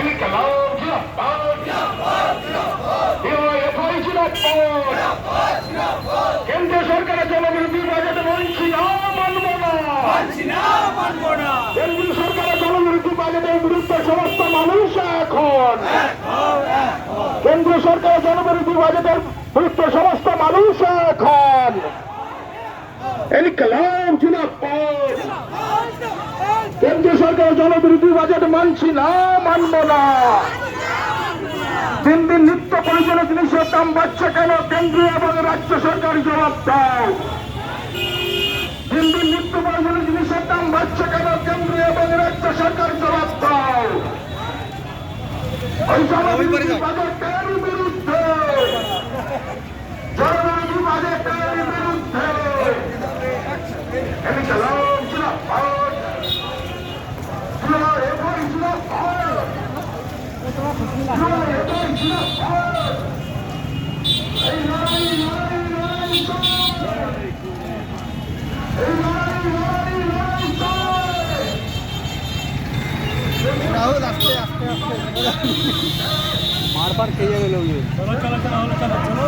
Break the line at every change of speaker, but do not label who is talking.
ইনকলাব জিন্দাবাদ ডিওএফআই জিন্দাবাদ কেন্দ্র সরকারের জনবিরোধী বাজেট বলছি না মানব না কেন্দ্র সরকারের জনবিরোধী বাজেটের বিরুদ্ধে সমস্ত মানুষ এখন কেন্দ্র সরকারের জনবিরোধী বাজেটের বিরুদ্ধে সমস্ত মানুষ এখন কেন্দ্রীয় সরকারের জনবিরোধী বাজেট মানছি না মানব না। দিন দিন নিত্য প্রয়োজনীয় জিনিসের দাম বাড়ছে কেন? কেন্দ্রীয় এবং রাজ্য সরকার জবাব দাও। দিন দিন নিত্য প্রয়োজনীয় জিনিসের দাম বাড়ছে কেন? কেন্দ্রীয় এবং রাজ্য সরকার জবাব দাও। ওই জনবিরোধী বাজেটের বিরুদ্ধে। জনবিরোধী বাজেটের বিরুদ্ধে।
হোক আস্তে আস্তে আস্তে মার পার খেয়ে যাবে লোকজন
চলো চলো চলো চলো চলো